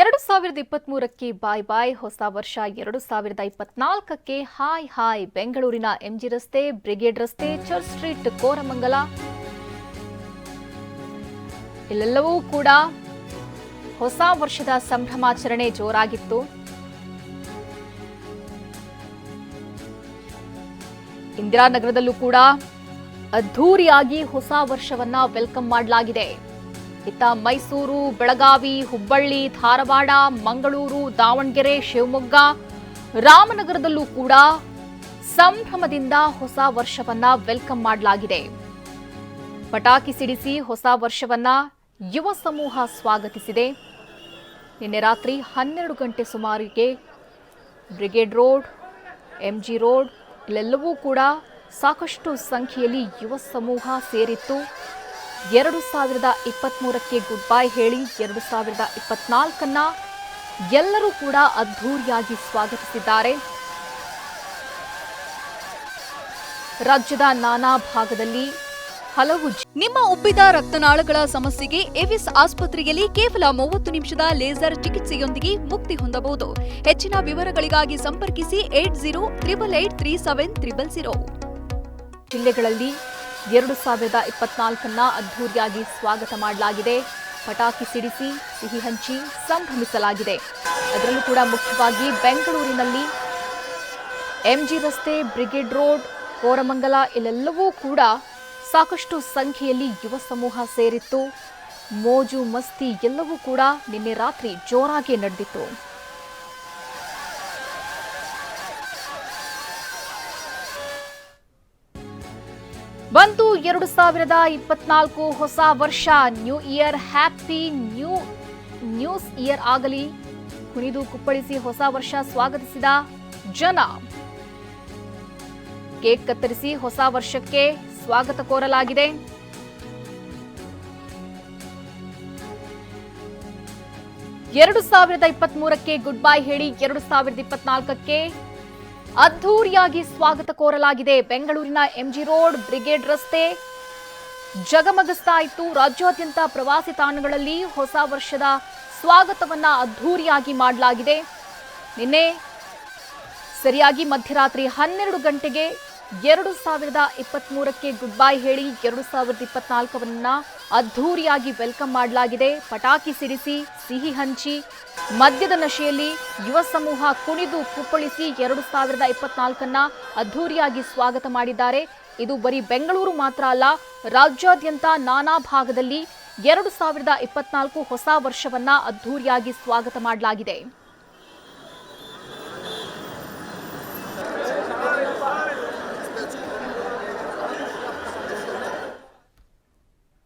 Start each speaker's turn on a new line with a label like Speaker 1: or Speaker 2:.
Speaker 1: ಎರಡು ಸಾವಿರದ ಇಪ್ಪತ್ಮೂರಕ್ಕೆ ಬಾಯ್ ಬಾಯ್. ಹೊಸ ವರ್ಷ ಎರಡು ಸಾವಿರದ ಇಪ್ಪತ್ನಾಲ್ಕಕ್ಕೆ ಹಾಯ್ ಹಾಯ್. ಬೆಂಗಳೂರಿನ ಎಂಜಿ ರಸ್ತೆ, ಬ್ರಿಗೇಡ್ ರಸ್ತೆ, ಚರ್ಚ್ ಸ್ಟ್ರೀಟ್, ಕೋರಮಂಗಲ. ಇಲ್ಲೆಲ್ಲವೂ ಕೂಡ ಹೊಸ ವರ್ಷದ ಸಂಭ್ರಮಾಚರಣೆ ಜೋರಾಗಿತ್ತು. ಇಂದಿರಾನಗರದಲ್ಲೂ ಕೂಡ ಅದ್ಧೂರಿಯಾಗಿ ಹೊಸ ವರ್ಷವನ್ನ ವೆಲ್ಕಮ್ ಮಾಡಲಾಗಿದೆ. ಇತ್ತ ಮೈಸೂರು, ಬೆಳಗಾವಿ, ಹುಬ್ಬಳ್ಳಿ, ಧಾರವಾಡ, ಮಂಗಳೂರು, ದಾವಣಗೆರೆ, ಶಿವಮೊಗ್ಗ, ರಾಮನಗರದಲ್ಲೂ ಕೂಡ ಸಂಭ್ರಮದಿಂದ ಹೊಸ ವರ್ಷವನ್ನ ವೆಲ್ಕಮ್ ಮಾಡಲಾಗಿದೆ. ಪಟಾಕಿ ಸಿಡಿಸಿ ಹೊಸ ವರ್ಷವನ್ನ ಯುವ ಸಮೂಹ ಸ್ವಾಗತಿಸಿದೆ. ನಿನ್ನೆ ರಾತ್ರಿ ಹನ್ನೆರಡು ಗಂಟೆ ಸುಮಾರಿಗೆ ಬ್ರಿಗೇಡ್ ರೋಡ್, ಎಂಜಿ ರೋಡ್, ಇಲ್ಲೆಲ್ಲವೂ ಕೂಡ ಸಾಕಷ್ಟು ಸಂಖ್ಯೆಯಲ್ಲಿ ಯುವ ಸಮೂಹ ಸೇರಿತ್ತು. ಎರಡು ಸಾವಿರದ ಇಪ್ಪತ್ತ್ಮೂರಕ್ಕೆ ಗುಡ್ ಬೈ ಹೇಳಿ ಎರಡು ಸಾವಿರದ ಇಪ್ಪತ್ನಾಲ್ಕನ್ನ ಎಲ್ಲರೂ ಕೂಡ ಅದ್ಧೂರಿಯಾಗಿ ಸ್ವಾಗತಿಸಿದ್ದಾರೆ. ರಾಜ್ಯದ ನಾನಾ ಭಾಗದಲ್ಲಿ ಹಲವು
Speaker 2: ನಿಮ್ಮ ಉಬ್ಬಿದ ರಕ್ತನಾಳಗಳ ಸಮಸ್ಯೆಗೆ ಎವಿಸ್ ಆಸ್ಪತ್ರೆಯಲ್ಲಿ ಕೇವಲ ಮೂವತ್ತು ನಿಮಿಷದ ಲೇಸರ್ ಚಿಕಿತ್ಸೆಯೊಂದಿಗೆ ಮುಕ್ತಿ ಹೊಂದಬಹುದು. ಹೆಚ್ಚಿನ ವಿವರಗಳಿಗಾಗಿ ಸಂಪರ್ಕಿಸಿ eight zero triple eight three seven triple zero.
Speaker 1: ಜಿಲ್ಲೆಗಳಲ್ಲಿ ಎರಡು ಸಾವಿರದ ಇಪ್ಪತ್ನಾಲ್ಕನ್ನ ಅದ್ಧೂರಿಯಾಗಿ ಸ್ವಾಗತ ಮಾಡಲಾಗಿದೆ. ಪಟಾಕಿ ಸಿಡಿಸಿ, ಸಿಹಿ ಹಂಚಿ ಸಂಭ್ರಮಿಸಲಾಗಿದೆ. ಅದರಲ್ಲೂ ಕೂಡ ಮುಖ್ಯವಾಗಿ ಬೆಂಗಳೂರಿನಲ್ಲಿ ಎಂಜಿ ರಸ್ತೆ, ಬ್ರಿಗೇಡ್ ರೋಡ್, ಕೋರಮಂಗಲ ಇಲ್ಲೆಲ್ಲವೂ ಕೂಡ ಸಾಕಷ್ಟು ಸಂಖ್ಯೆಯಲ್ಲಿ ಯುವ ಸಮೂಹ ಸೇರಿತ್ತು. ಮೋಜು ಮಸ್ತಿ ಎಲ್ಲವೂ ಕೂಡ ನಿನ್ನೆ ರಾತ್ರಿ ಜೋರಾಗಿ ನಡೆದಿತ್ತು. ಬಂತು ಎರಡು ಸಾವಿರದ ಇಪ್ಪತ್ನಾಲ್ಕು ಹೊಸ ವರ್ಷ new year happy new news year ಆಗಲಿ. ಕುಣಿದು ಕುಪ್ಪಳಿಸಿ ಹೊಸ ವರ್ಷ ಸ್ವಾಗತಿಸಿದ ಜನ. ಕೇಕ್ ಕತ್ತರಿಸಿ ಹೊಸ ವರ್ಷಕ್ಕೆ ಸ್ವಾಗತ ಕೋರಲಾಗಿದೆ. ಎರಡು ಸಾವಿರದ ಇಪ್ಪತ್ತ್ ಮೂರಕ್ಕೆ ಗುಡ್ ಬೈ ಹೇಳಿ ಎರಡು ಸಾವಿರದ ಇಪ್ಪತ್ನಾಲ್ಕಕ್ಕೆ ಅದ್ಧೂರಿಯಾಗಿ ಸ್ವಾಗತ ಕೋರಲಾಗಿದೆ. ಬೆಂಗಳೂರಿನ ಎಂಜಿ ರೋಡ್ ಬ್ರಿಗೇಡ್ ರಸ್ತೆ ಜಗಮಗಿಸ್ತಾ ಇತ್ತು ರಾಜ್ಯಾದ್ಯಂತ ಪ್ರವಾಸಿ ತಾಣಗಳಲ್ಲಿ ಹೊಸ ವರ್ಷದ ಸ್ವಾಗತವನ್ನ ಅದ್ಧೂರಿಯಾಗಿ ಮಾಡಲಾಗಿದೆ. ನಿನ್ನೆ ಸರಿಯಾಗಿ ಮಧ್ಯರಾತ್ರಿ ಹನ್ನೆರಡು ಗಂಟೆಗೆ ಎರಡು ಸಾವಿರದ ಇಪ್ಪತ್ಮೂರಕ್ಕೆ ಗುಡ್ ಬೈ ಹೇಳಿ ಎರಡು ಸಾವಿರದ ಇಪ್ಪತ್ನಾಲ್ಕವನ್ನ ಅದ್ಧೂರಿಯಾಗಿ ವೆಲ್ಕಮ್ ಮಾಡಲಾಗಿದೆ. ಪಟಾಕಿ ಸಿಡಿಸಿ, ಸಿಹಿ ಹಂಚಿ, ಮದ್ಯದ ನಶೆಯಲ್ಲಿ ಯುವ ಸಮೂಹ ಕುಣಿದು ಕುಪ್ಪಳಿಸಿ ಎರಡು ಸಾವಿರದ ಇಪ್ಪತ್ನಾಲ್ಕನ್ನ ಅದ್ಧೂರಿಯಾಗಿ ಸ್ವಾಗತ ಮಾಡಿದ್ದಾರೆ. ಇದು ಬರೀ ಬೆಂಗಳೂರು ಮಾತ್ರ ಅಲ್ಲ, ರಾಜ್ಯಾದ್ಯಂತ ನಾನಾ ಭಾಗದಲ್ಲಿ ಎರಡು ಸಾವಿರದ ಇಪ್ಪತ್ನಾಲ್ಕು ಹೊಸ ವರ್ಷವನ್ನ ಅದ್ಧೂರಿಯಾಗಿ ಸ್ವಾಗತ ಮಾಡಲಾಗಿದೆ.